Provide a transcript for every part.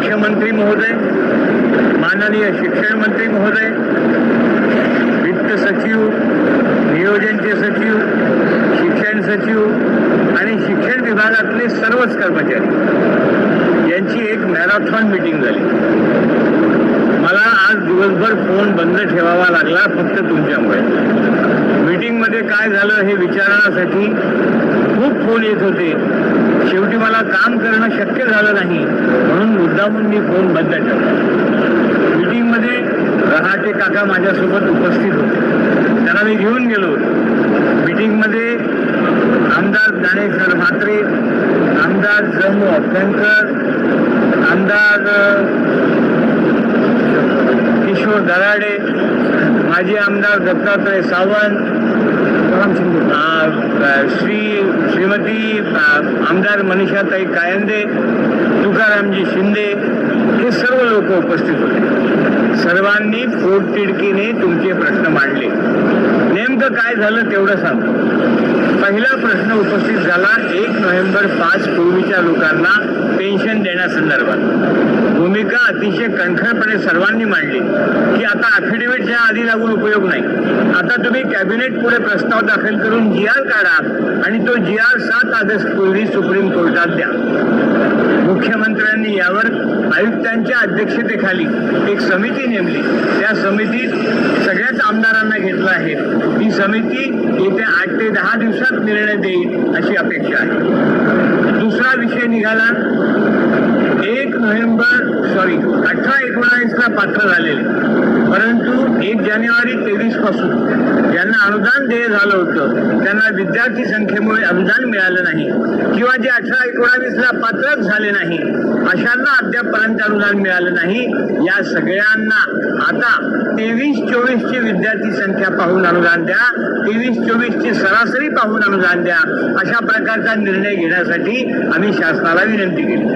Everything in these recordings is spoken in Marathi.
मुख्यमंत्री महोदय माननीय शिक्षण मंत्री महोदय वित्त सचिव नियोजनचे सचिव शिक्षण सचिव आणि शिक्षण विभागातले सर्वच कर्मचारी. यांची एक मॅरेथॉन मीटिंग झाली. मला आज दिवसभर फोन बंद ठेवावा लागला फक्त तुमच्यामुळे. मीटिंगमध्ये काय झालं हे विचारण्यासाठी खूप फोन येत होते. शेवटी मला काम करणं शक्य झालं नाही म्हणून मुद्दामून मी फोन बंद ठेवला मीटिंगमध्ये रहाटे काका माझ्यासोबत उपस्थित होते. त्यांना मी घेऊन गेलो मीटिंगमध्ये आमदार ज्ञानेश्वर म्हात्रे आमदार जमू अभ्यंकर आमदार किशोर दराडे माजी आमदार दत्तात्रय सावंत श्री श्रीमती आमदार मनीषाताई कायंदे तुकारामजी शिंदे हे सर्व लोक उपस्थित होते. सर्वांनी पोटतिडकीने तुमचे प्रश्न मांडले. नेमकं काय झालं तेवढं सांगतो पहिला प्रश्न उपस्थित झाला एक नोव्हेंबर पाच पूर्वीच्या लोकांना पेन्शन देण्यासंदर्भात. भूमिका अतिशय कणखरपणे सर्वांनी मांडली की आता अफिडेव्हिटच्या आधी लागून उपयोग नाही. आता तुम्ही कॅबिनेट पुढे प्रस्ताव दाखल करून जी आर काढा आणि तो जी आर सात ऑगस्ट पूर्वी सुप्रीम कोर्टात द्या. मुख्यमंत्र्यांनी यावर आयुक्तांच्या अध्यक्षतेखाली एक समिती नेमली. त्या समितीत सगळ्याच आमदारांना घेतलं आहे. ही समिती येत्या आठ ते दहा दिवसात निर्णय देईल अशी अपेक्षा आहे. दुसरा विषय निघाला. एक नोव्हेंबर सॉरी अठरा एकोणावीसला पात्र झालेले. परंतु एक जानेवारी तेवीसपासून ज्यांना अनुदान देय झालं होतं त्यांना विद्यार्थी संख्येमुळे अनुदान मिळालं नाही. किंवा जे अठरा एकोणावीसला पात्रच झाले नाही अशांना अद्यापपर्यंत अनुदान मिळालं नाही. या सगळ्यांना आता तेवीस चोवीसची विद्यार्थी संख्या पाहून अनुदान द्या. तेवीस चोवीसची सरासरी पाहून अनुदान द्या. अशा प्रकारचा निर्णय घेण्यासाठी आम्ही शासनाला विनंती केली.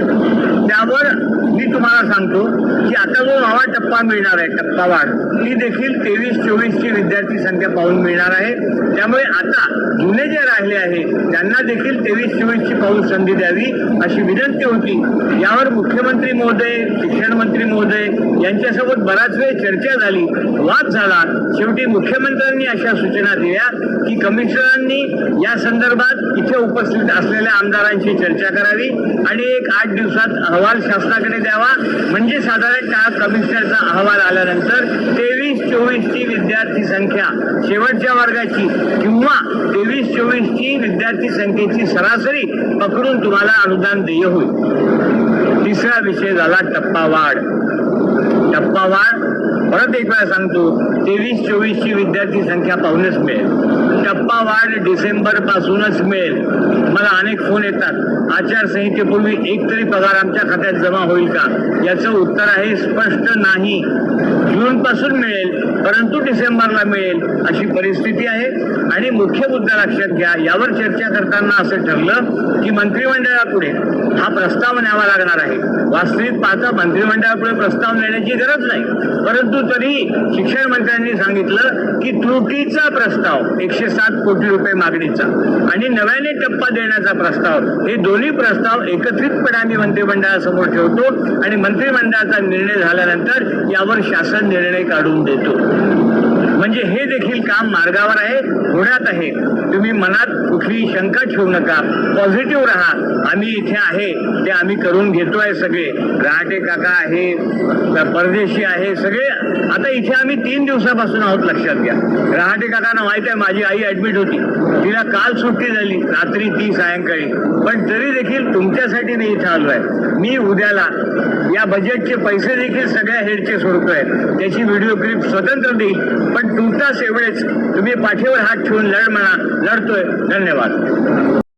त्यावर मी तुम्हाला सांगतो की आता जो नवा टप्पा मिळणार आहे टप्पा वाढ ती देखील तेवीस चोवीसची विद्यार्थी संख्या पाहून मिळणार आहे. त्यामुळे आता जुने जे राहिले आहे त्यांना देखील तेवीस चोवीसची पाहून संधी द्यावी अशी विनंती होती. यावर मुख्यमंत्री महोदय शिक्षण मंत्री महोदय यांच्यासोबत बराच वेळ चर्चा झाली वाद झाला. शेवटी मुख्यमंत्र्यांनी अशा सूचना दिल्या की कमिशनरांनी या संदर्भात इथे उपस्थित असलेल्या आमदारांशी चर्चा करावी आणि एक आठ दिवसात अहवाल शासनाकडे द्यावा. म्हणजे साधारणतः कमिशनरचा अहवाल आल्यानंतर तेवीस चोवीसची विद्यार्थी संख्या शेवटच्या वर्गाची किंवा तेवीस चोवीसची विद्यार्थी संख्येची सरासरी पकडून तुम्हाला अनुदान देय होईल. तिसरा विषय झाला टप्पा वाढ टप्पा वाढ परत एक वेळा सांगतो तेवीस चोवीसची विद्यार्थी संख्या पाहूनच मिळेल. टप्पा वाढ डिसेंबर पासूनच मिळेल. मला अनेक फोन येतात. आचारसंहितेपूर्वी एक तरी पगार आमच्या खात्यात जमा होईल का? याचं उत्तर आहे स्पष्ट नाही. जून पासून मिळेल. परंतु डिसेंबरला मिळेल अशी परिस्थिती आहे. आणि मुख्य मुद्दा लक्षात घ्या यावर चर्चा करताना असं ठरलं की मंत्रिमंडळापुढे हा प्रस्ताव न्यावा लागणार आहे. वास्तविक पाहता मंत्रिमंडळापुढे प्रस्ताव नेण्याची गरज नाही. परंतु तरी शिक्षण मंत्र्यांनी सांगितलं की त्रुटीचा प्रस्ताव एकशे सात कोटी रुपये मागणीचा आणि नव्याने टप्पा देण्याचा प्रस्ताव हे दोन्ही प्रस्ताव एकत्रितपणे आम्ही मंत्रिमंडळासमोर ठेवतो आणि मंत्रिमंडळाचा निर्णय झाल्यानंतर यावर शासन निर्णय काढून देतो. म्हणजे हे देखील काम मार्गावर आहे होण्यात आहे. तुम्ही मनात कुठली शंका ठेवू नका. पॉझिटिव्ह राहा. आम्ही इथे आहे. ते आम्ही करून घेतोय सगळे. रहाटे काका आहे परदेशी आहे सगळे. आता इथे आम्ही तीन दिवसापासून आहोत लक्षात घ्या. रहाटे काकांना माहीत आहे माझी आई ऍडमिट होती. तिला काल सुट्टी झाली रात्री ती सायंकाळी. पण तरी देखील तुमच्यासाठी मी इथे आलोय. मी उद्याला या बजेटचे पैसे देखील सगळ्या हेडचे सोडतोय. त्याची व्हिडिओ क्लिप स्वतंत्र देईल पण तुमचाच एवढेच तुम्ही पाठीवर हात ठेवून लढ म्हणा. लढतोय. धन्यवाद.